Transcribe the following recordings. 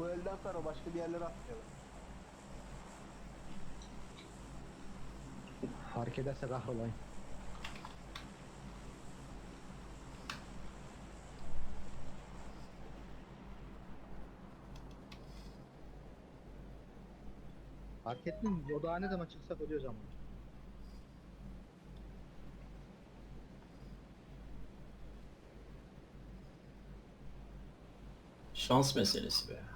Bu elden sonra başka bir yerlere atlayalım. Fark ederse kahrolayım. Fark ettin mi? O daha ne zaman çıksak ölüyoruz ama. Şans meselesi be.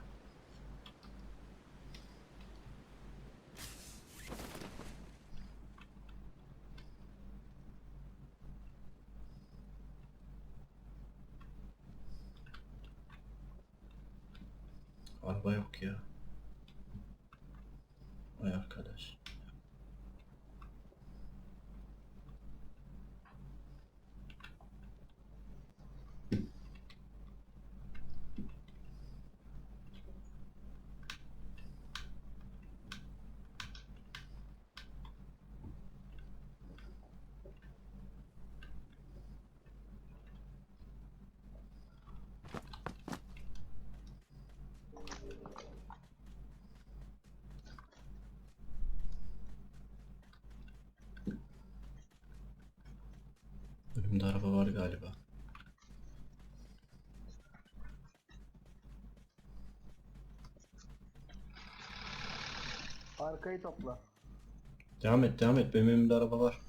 Araba yok ya. Vay arkadaş. Önümde araba var galiba. Arkayı topla. Devam et devam et benim önümde araba var.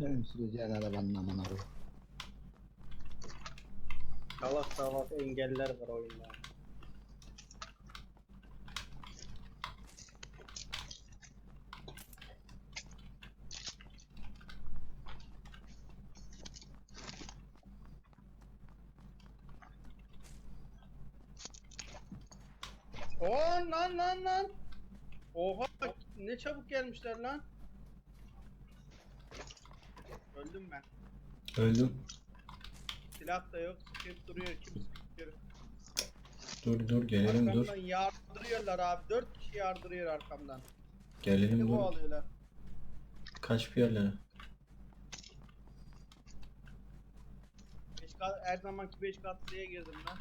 Benim süreceğin arabanın aman araba. Salak salak engeller var oyunda. Oo lan lan lan. Oha ne çabuk gelmişler lan. Öldüm ben. Öldüm. Silah da yok. Sıkıp duruyor. Kim sıkıyor? Dur dur gelelim dur. Arkamdan yardırıyorlar abi. Dört kişi yardırıyor arkamdan. Gelelim Beni dur. kovalıyorlar. Kaç bir yerlere. Beş kat, her zamanki 5 katlıya girdim lan.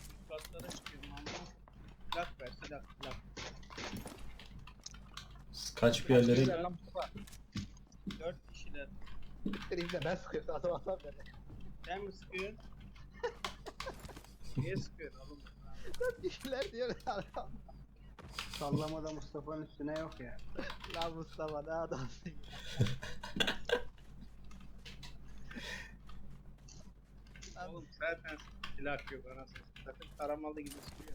Üst katlara çıkıyorum ama. Silah ver silah silah. Kaç bir yerlere. Güzel lan Mustafa. 4 kişiler. Siktir de ben sıkıyorum. Adam adam beni. Sen mi sıkıyorsun? Niye sıkıyorsun oğlum? Dişler diyor adam. Sallamada Mustafa'nın üstüne yok ya. Lan Mustafa ne adamsın ya. Oğlum zaten silah yok anasını. Zaten taramalı gibi sıkıyor.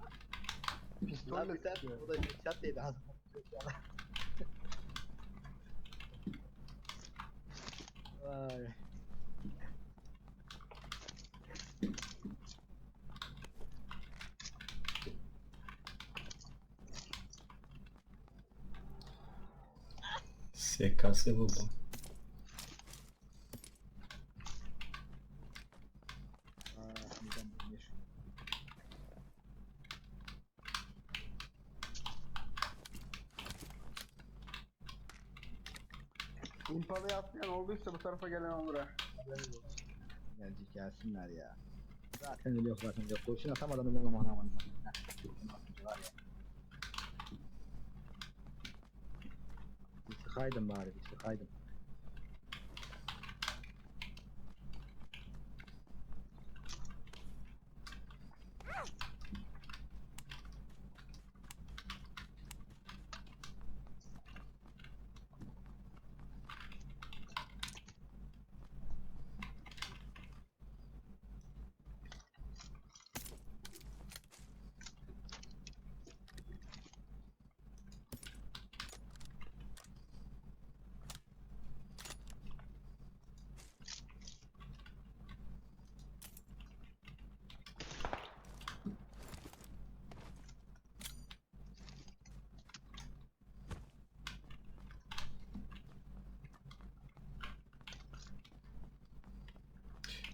Lan Pistolle bir sen sıkıyor. o da headshot değdi adam. Ai. Secar robô. Tarafa gelen olur ha. Gelecek gelsinler ya. Zaten öyle yok zaten yok. Kurşun atamadan öyle aman aman. Bir sıkaydım bari bir sıkaydım.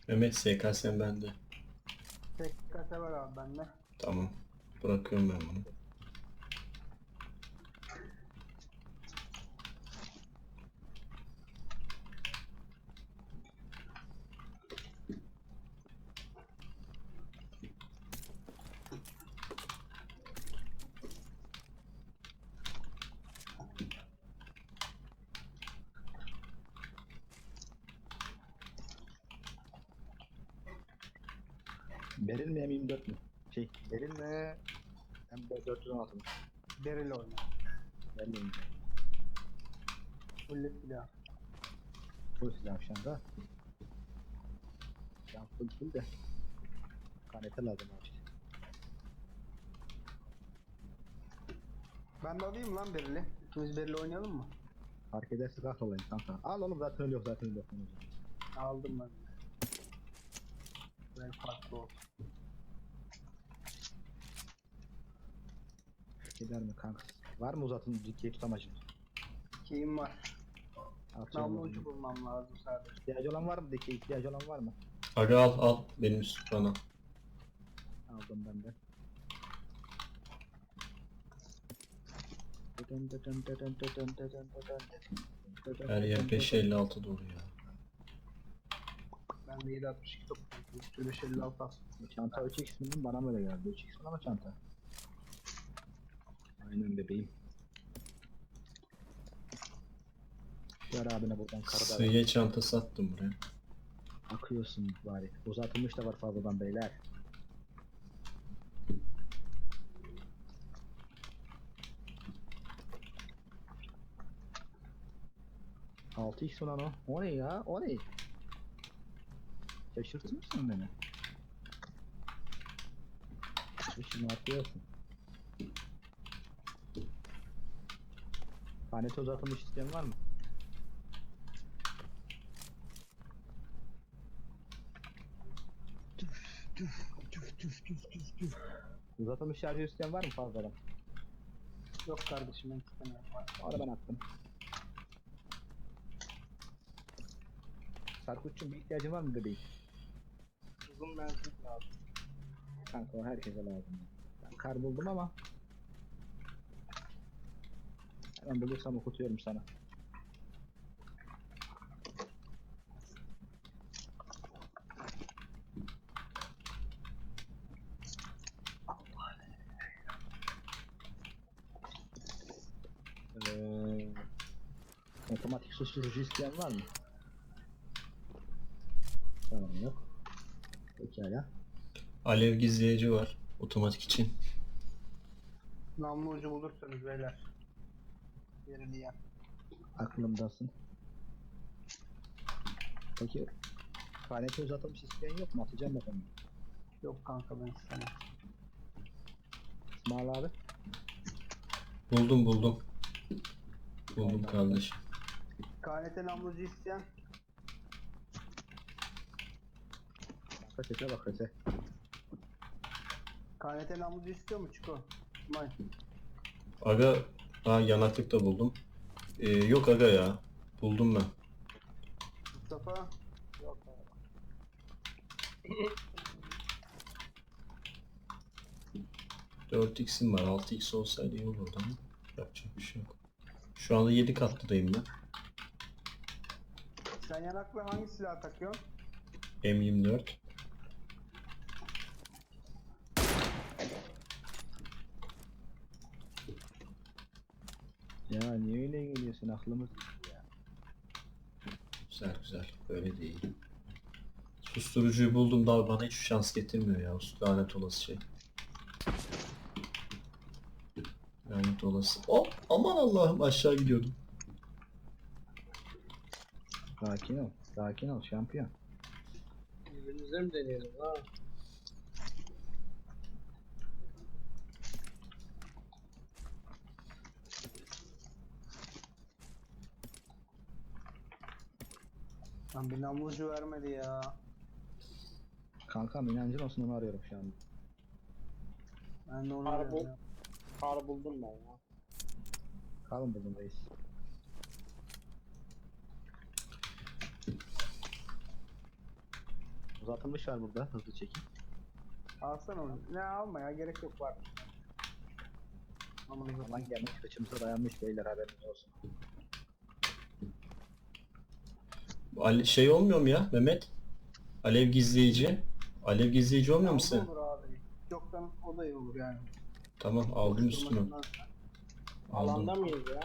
Mehmet SKS'm bende. Tek kase var abi bende. Tamam. Bırakıyorum ben bunu. Beril mi M24 mü? Şey Beril mi? M416 mı? Deril oyna. Beril mi? Full silah. Full silah şu anda. An full full de. Kanete lazım abi. Ben de alayım lan Beril'i. İkimiz Beril'i oynayalım mı? Fark ederse kalk olayım kanka. Al oğlum zaten öyle yok zaten öyle yok. Aldım ben. Böyle farklı olsun. Gider mi kanka? Var mı uzatın ciddiye tutamacın? Keyim var. Namlu ucu bulmam lazım sadece. İhtiyacı olan var mı? Deki ihtiyacı olan var mı? Aga al al. Benim üstü bana. Aldım ben de. Her yer 556 dolu ya. Ben de 762 topladım. Üstü 556 as. Çanta 3x mi? Bana mı öyle geldi? 3x mi ama çanta? Aynen bebeğim. Ver abine buradan karada Sığıya çanta sattım buraya. akıyorsun bari. Uzatılmış da var fazladan beyler. Altı x ulan o. O ne ya? O ne? Şaşırtmışsın beni. Şunu atıyorsun. Tanete uzatılmış isteyen var mı? Uzatılmış şarjı isteyen var mı fazladan? Yok kardeşim ben istemiyorum. Onu ben attım. Sarkutçum bir ihtiyacın var mı bebeğim? Uzun menzil lazım. Kanka o herkese lazım. Ben kar buldum ama Hemen bulursam okutuyorum sana. Ee, otomatik susturucu isteyen var mı? Tamam yok. Pekala. Alev gizleyici var. Otomatik için. Namlu ucu bulursanız beyler. Berili ya. Aklımdasın. Peki Kanete uzatılmış isteyen yok mu? Atacağım bakalım. Yok kanka ben istemem. İsmail abi. Buldum buldum. Buldum kardeşim. KNT namlucu isteyen Bak sese bak sese. KNT namlucu istiyor mu Çiko? İsmail. Aga ha yanaklık da buldum. Ee, yok aga ya. Buldum ben. Mustafa. Yok abi. Dört xim var. 6x olsaydı iyi olurdu ama yapacak bir şey yok. Şu anda 7 katlıdayım ben. Sen yanaklı hangi silah takıyorsun? M24. Ya niye öyle geliyorsun aklımız ya. Güzel güzel. Böyle değil. Susturucuyu buldum daha bana hiç şans getirmiyor ya. Usta lanet olası şey. Lanet olası. Hop aman Allah'ım aşağı gidiyordum. Sakin ol. Sakin ol şampiyon. Birbirimize mi deneyelim ha? Lan bir namlucu vermedi ya. Kankam inancın olsun onu arıyorum şu anda. Ben de onu Harbi. arıyorum ya. Kar buldum ben ya. Kalın buldum reis. Uzatılmış var burada hızlı çekim. Alsana onu. Ne alma ya gerek yok var. Aman Aman gelmiş kıçımıza dayanmış beyler haberiniz olsun. Bu Ali- şey olmuyor mu ya Mehmet? Alev gizleyici. Alev gizleyici olmuyor mu sen? olur abi. Yoktan o da iyi olur yani. Tamam aldım üstüme. Durmasından- Alanda Aldım. mıyız ya?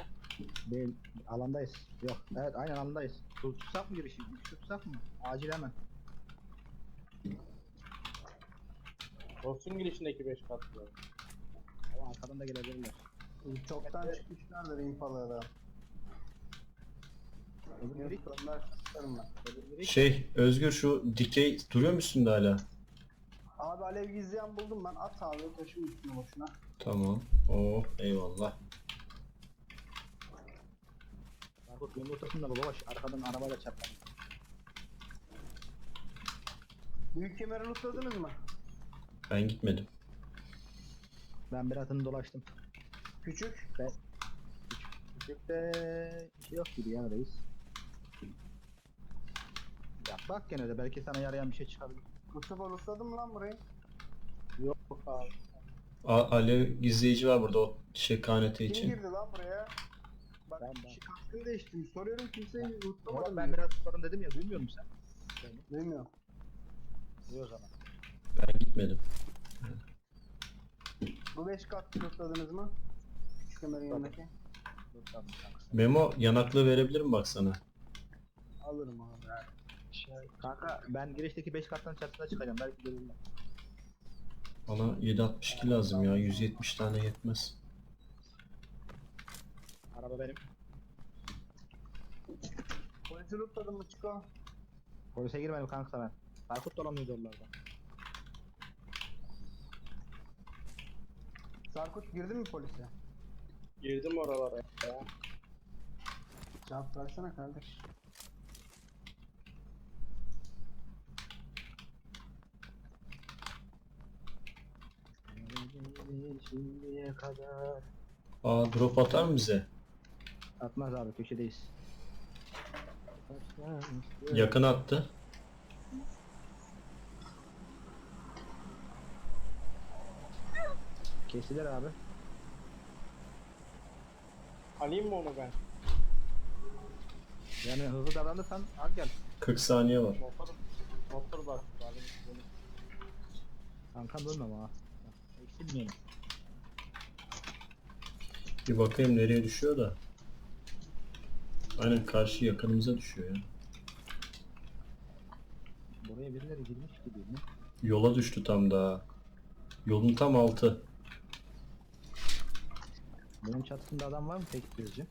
Değil, alandayız. Yok, evet aynen alandayız. Tut- Tutsak mı girişi? Girişi tutsak mı? Acil hemen. Dostun girişindeki 5 katlı. Ama arkadan da gelebilirler. Çoktan çıkmışlardır impalara. Şey Özgür şu dikey duruyor mu üstünde hala? Abi alev gizleyen buldum ben. At abi taşım üstüne boşuna. Tamam. Oo eyvallah. Bak yumurtasını da baba baş arkadan arabayla çarpar. Büyük kemeri lootladınız mı? Ben gitmedim. Ben bir atını dolaştım. Küçük. Küçükte bir şey yok gibi ya reis. Bak gene de belki sana yarayan bir şey çıkabilir. Mustafa lootladın mı lan burayı? Yok abi. A- alev gizleyici var burada o şey KNT Kim için. girdi lan buraya? Bak Ben, ben. kişi kaskını değiştirmiş. Soruyorum kimseyi Oğlum mı? ben biraz tutmadım dedim ya duymuyor musun sen? Duymuyor. Duyuyor o zaman. Ben gitmedim. Bu 5 kat lootladınız mı? Küçük kemerin yanındaki. Dur tamam kanka. Memo yanaklığı verebilirim bak sana. Alırım abi. Kanka ben girişteki 5 kattan çatısına çıkacağım belki görürler. Bana 762 lazım ya. 170 tane yetmez. Araba benim. Polisi lootladın mı Çiko? Polise girmedim kanka ben. Sarkut dolanıyordu oralarda. Sarkut girdin mi polise? Girdim oralara ya. Cevap versene kardeş. Şimdiye kadar. Aa drop atar mı bize? Atmaz abi köşedeyiz. Yakın attı. Kestiler abi. Alayım mı onu ben? Yani hızlı davranırsan al gel. 40 saniye var. Motor, motor bak. Kankam bölmem ha. Eksilmeyelim. Bir bakayım nereye düşüyor da. Aynen karşı yakınımıza düşüyor ya. Buraya birileri girmiş gibi mi? Yola düştü tam daha. Yolun tam altı. Bunun çatısında adam var mı peki gözcü?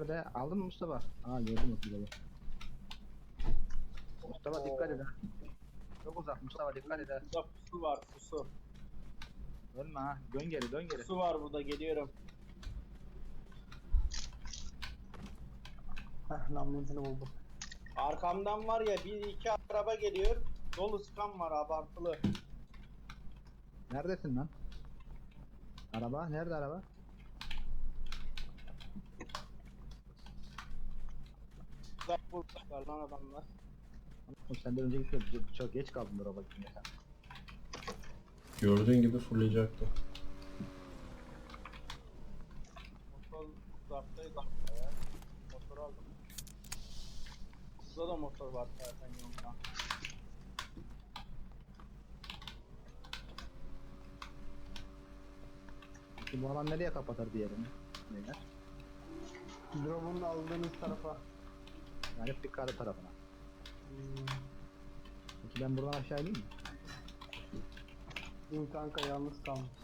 Nerede? Aldın mı Mustafa? Aa gördüm Mustafa'yı. Mustafa dikkat et ha. Çok uzak Mustafa dikkat et ha. Burada pusu var pusu. Dönme ha. Dön geri dön geri. Pusu var burada geliyorum. Heh namlucunu buldum. Arkamdan var ya bir iki araba geliyor. Dolu sıkan var abartılı. Neredesin lan? Araba? Nerede araba? Uzak vurmuşlar lan adamlar. Senden önce gitti. Çok geç kaldın drop'a gitmeye sen. Gördüğün gibi fulleyecektim. Motor uzaktaydı ya. Motor aldım. Burada da motor var zaten yolda. Şimdi bu alan nereye kapatır diğerini? Beyler. Drop'un aldığınız tarafa. Yani Picard tarafına. Hmm. Peki ben buradan aşağı ineyim mi? Dün kanka yalnız kalmışsın.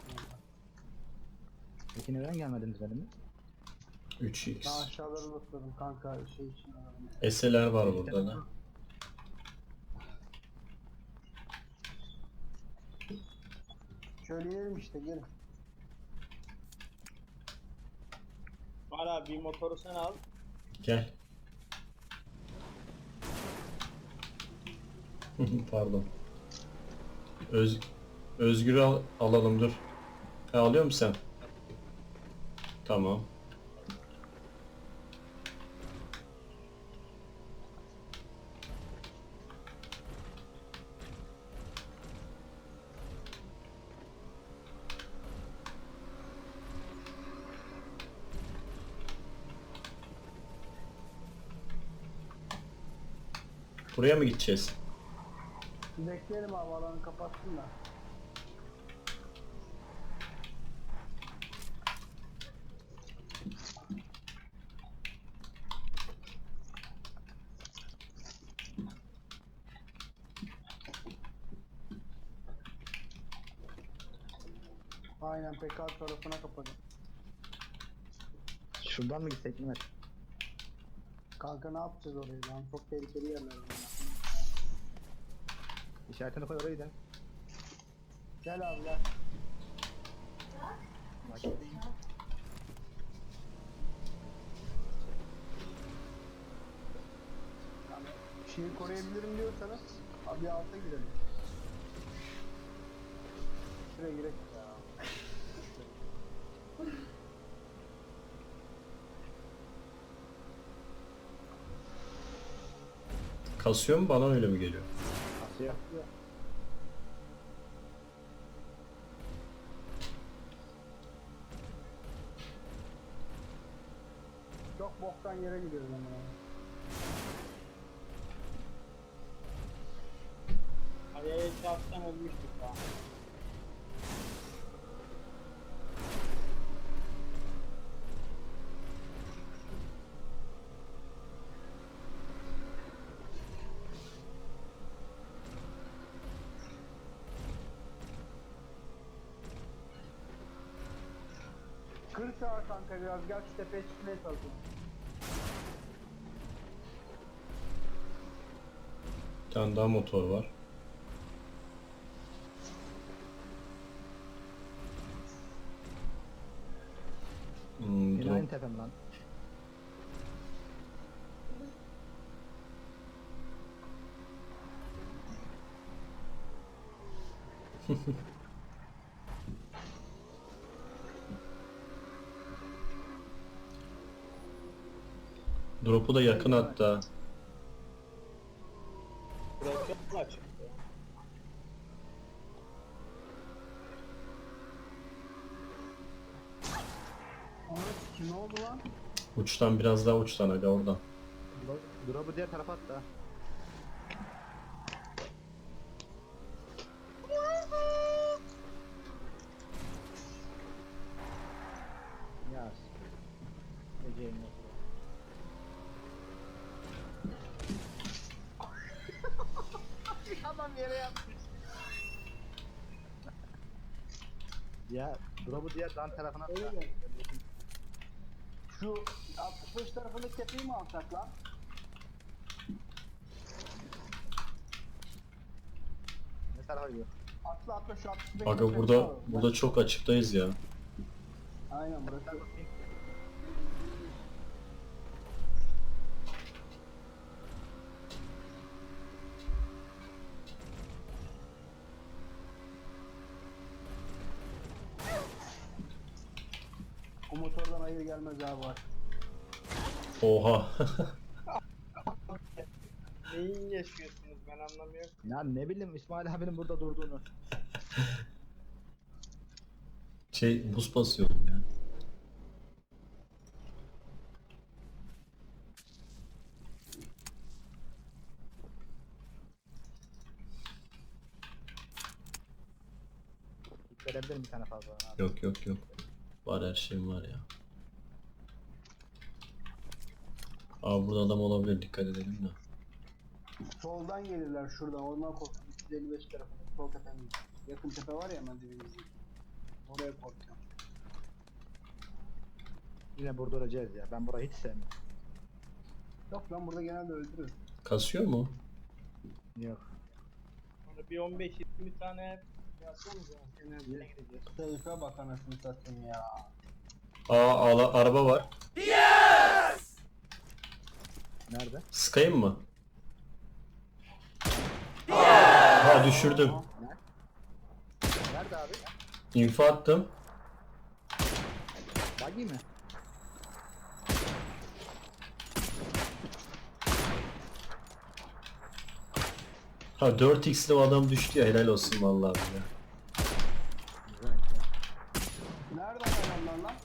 Peki neden gelmediniz benimle? 3x. Ben aşağıları lootladım kanka şey için aradım. SLR var burada da. Şöyle inelim işte gelin. Var abi bir motoru sen al. Gel. Pardon. Öz Özgür'ü al alalım dur. Ha, alıyor musun sen? Tamam. Buraya mı gideceğiz? Bekleyelim abi alanı kapatsın da. Aynen PK tarafına kapadım. Şuradan mı gitsek Mehmet? Kanka ne yapacağız orayı lan? Çok tehlikeli yerler bunlar. İşaretini koy oraya gidelim. Gel abi gel. Bak. Yani şeyi koruyabilirim diyorsanız abi alta girelim. Şuraya girek ya. Kasıyor mu bana öyle mi geliyor? Asya. Çok Kır sağa kanka biraz gel şu tepeye çıkmaya çalışalım. Bir tane daha motor var. Hmm, Yine dur. aynı tepem lan. Drop'u da yakın hatta. Oldu lan? Uçtan biraz daha uçtan aga oradan. Dro- Drop'u diğer tarafa at da. Ya. Ece'nin motoru. Adam yere yapmış. Ya drop'u diğer dan tarafına Öyle da. mi? Şu 65 tarafındaki tepeyi mi alsak lan? Ne tarafa gidiyor? Atla atla şu 65 Aga burada burada çok açıktayız ya. Aynen burası. O gelmez abi var. Oha. Neyin yaşıyorsunuz Ben anlamıyorum. Ya ne bileyim İsmail abinin burada durduğunu. Şey buz basıyordum ya. Verebilirim bir tane fazla abi. Yok yok yok. Var her şeyim var ya. Abi burada adam olabilir dikkat edelim de. Soldan gelirler şuradan. Orman korktum. 355 tarafında. Sol tepemiz. Yakın tepe var ya hemen dibimizde. Oraya korkuyorum. Yine burada olacağız ya. Ben burayı hiç sevmiyorum. Yok lan burada genelde öldürür. Kasıyor mu? Yok. Onu bir 15-20 tane yapsanız ya. Genelde Seyfe bak anasını satayım ya. Aa ala- araba var. Nerede? Sıkayım mı? Aa düşürdüm. Nerede abi? İnfo attım. Buggy mi? Ha 4x'li o adam düştü ya helal olsun vallahi güzel. Nereden adamlar lan?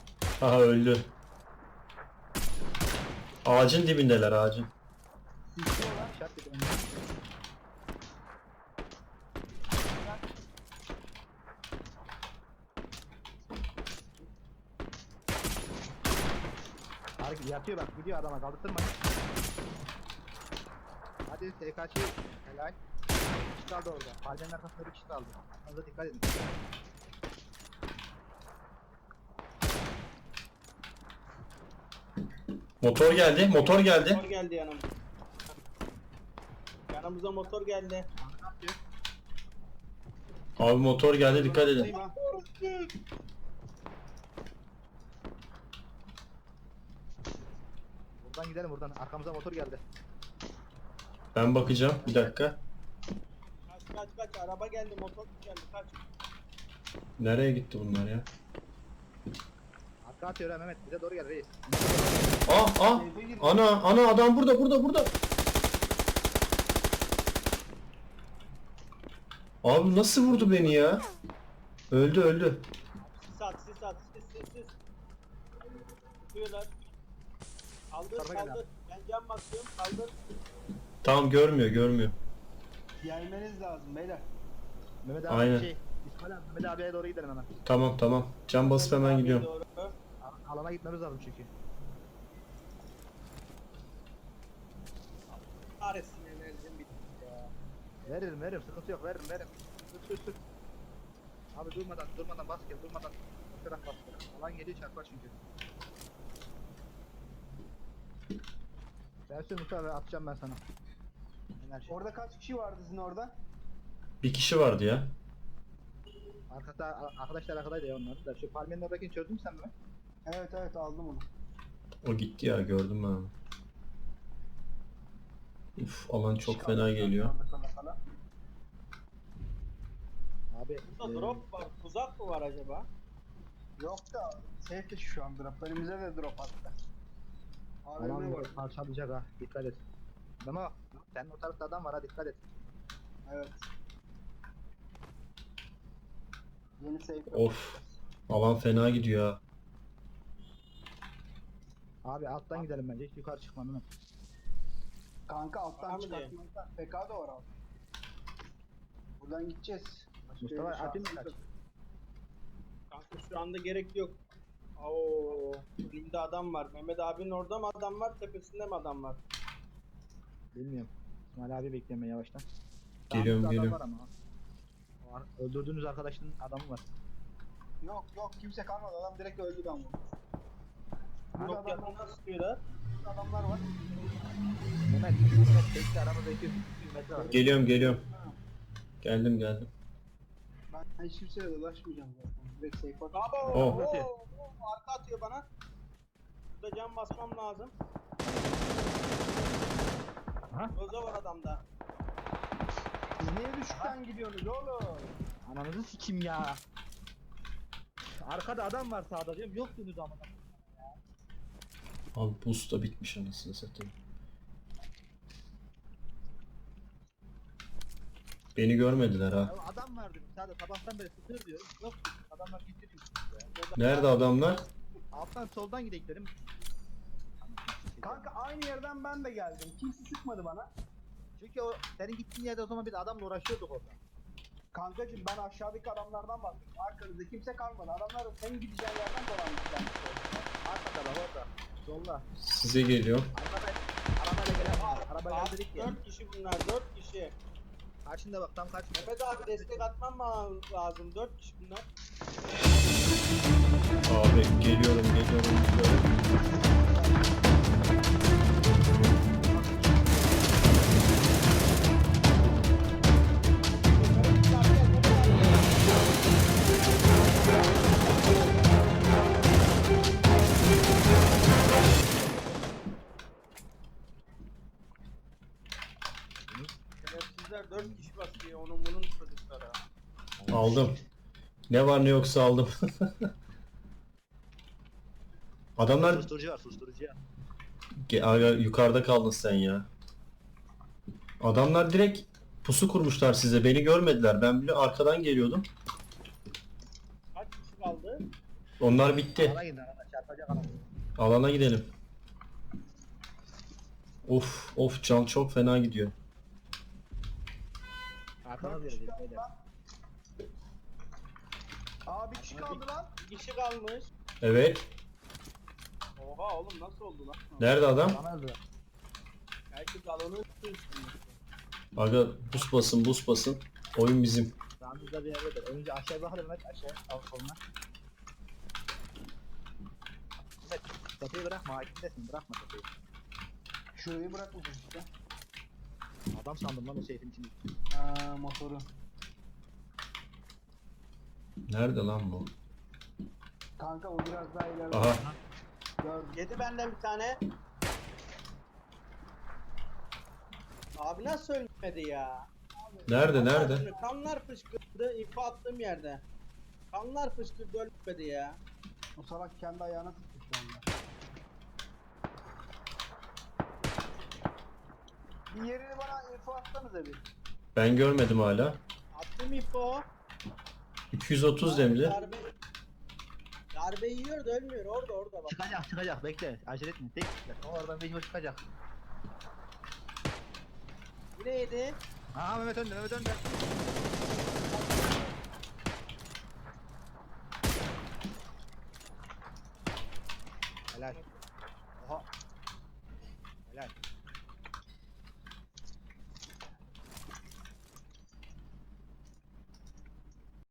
Aha öldü. Ağacın dibindeler ağacın. Hareket yatıyor bak gidiyor adama kaldırtma. Hadi SKC helal. Bir kişi kaldı orada. Palmenin arkasında bir kişi kaldı. Fazla dikkat edin. Motor geldi motor geldi. Motor geldi yanımıza. Yanımıza motor geldi. Abi motor geldi dikkat edin. Buradan gidelim buradan. Arkamıza motor geldi. Ben bakacağım bir dakika. Kaç kaç kaç araba geldi motor geldi kaç. Nereye gitti bunlar ya? Arka atıyor ha Mehmet. Bize doğru gel reis. Ah ah! Ana ana adam burada burada burada. Abi nasıl vurdu beni ya? Öldü öldü. Sis at sis at sis sis sis. Tutuyorlar. Kaldır Tarafa gel kaldır. Ben cam basıyorum kaldır. Tamam görmüyor görmüyor. Gelmeniz lazım beyler. Mehmet abi Aynen. şey. İsmail abi Mehmet abiye doğru gidelim hemen. Tamam tamam. Can basıp hemen gidiyorum. Doğru. Al- Alana gitmemiz lazım çünkü. Kahretsin enerjim bitti ya. Veririm veririm sıkıntı yok veririm veririm. Sür sür sür. Abi durmadan durmadan bas gel durmadan. Bakarak bas. Alan geliyor çarpar çünkü. Ben sür Mustafa atacağım ben sana. Enerji. Orada kaç kişi vardı sizin orada? Bir kişi vardı ya. Arkada arkadaşlar arkadaydı ya onlar da. Şu palmiyenin oradakini çözdün mü sen mi? Evet evet aldım onu. O gitti ya gördüm ben onu. Uf alan çok Çık fena aldım geliyor. kala kala. Abi. Burada e, drop var. Tuzak mı var acaba? Yok da safety şu an drop. Önümüze de drop attı. AVM Alan var. var. parçalayacak ha. Dikkat et. Memo senin o tarafta adam var ha dikkat et. Evet. Yeni safe. Of. Alan fena gidiyor ha. Abi alttan gidelim bence hiç yukarı çıkma Mehmet. Kanka alttan çıkartmaktan. PK da var altta. Buradan gideceğiz. Başka Mustafa atayım mı şansımız kaç? Kanka şu anda gerek yok. Oo, önümde adam var. Mehmet abinin orada mı adam var, tepesinde mi adam var? Bilmiyorum. İsmail abi bekleme yavaştan. Geliyorum, Sağımızda adam geliyorum. var ama. O ar- Öldürdüğünüz arkadaşın adamı var. Yok yok kimse kalmadı. Adam direkt öldü ben vurdum. Burada Çok adamlar, yakında sıkıyorlar. adamlar var. Mehmet, Mehmet bekle aramızda 200 metre var. Geliyorum geliyorum. Geldim geldim. Ben hiç kimseye dolaşmayacağım zaten. Direkt safe at. Abo, Oh. oo, oo, arka atıyor bana. Burada cam basmam lazım. Aha. Roza var adamda. Siz niye düşükten gidiyorsunuz oğlum? Ananızı sikim ya. Arkada adam var sağda diyorum. Yoktunuz ama. Abi boost da bitmiş anasını satayım. Beni görmediler ha. Ya adam vardı sadece sabahtan beri sıkıyor diyorum. Yok adamlar gitti diyor. Nerede adamlar? Alttan soldan gidelim. Kanka aynı yerden ben de geldim. Kimse sıkmadı bana. Çünkü o senin gittiğin yerde o zaman biz adamla uğraşıyorduk orada. Kankacım ben aşağıdaki adamlardan bahsediyorum. Arkanızda kimse kalmadı. Adamlar senin gideceğin yerden dolanmışlar. Arkada bak orada. Solla. Size geliyor. Arabaya, arabayla gelen var. Arabayla Abi dedik ya. 4 kişi bunlar 4 kişi. Karşında bak tam karşında. Mehmet abi destek atmam ma- lazım 4 kişi bunlar. Abi geliyorum geliyorum geliyorum. Aldım. Ne var ne yoksa aldım. Adamlar Susturucu var susturucu ya. Ge- Aga, yukarıda kaldın sen ya. Adamlar direkt pusu kurmuşlar size. Beni görmediler. Ben bile arkadan geliyordum. Kaç kişi kaldı? Onlar bitti. Alana gidin alana çarpacak alana. Alana gidelim. Of of can çok fena gidiyor. Kaldı beyler. lan. Aa bir kişi kaldı lan. Bir kişi kalmış. Evet. Oha oğlum nasıl oldu lan? Nerede adam? Bana öldü. Herkes alanı üstüne. Aga bus basın bus basın. Oyun bizim. Sağımızda bir yerdedir. Önce aşağı bakalım Mehmet aşağı. Al koluna. Mehmet tepeyi bırakma hakimdesin bırakma tepeyi. Şurayı bırakmış işte. Adam sandım lan o seyfin içinde. Aa motoru. Nerede lan bu? Kanka o biraz daha ileride. Aha. Gördüm. Yedi benden bir tane. Abi nasıl ölmedi ya? Nerede nerede? Şimdi Kanlar fışkırdı info attığım yerde. Kanlar fışkırdı ölmedi ya. O salak kendi ayağına sıktı şu anda. Bir yerini bana info atsanıza bir. Ben görmedim hala. Attım info. 230 demli. Darbe, darbe yiyor da ölmüyor orada orada bak. Çıkacak çıkacak bekle acele etme tek O oradan mecbur çıkacak. Yine yedi. Aa Mehmet önde Mehmet önde.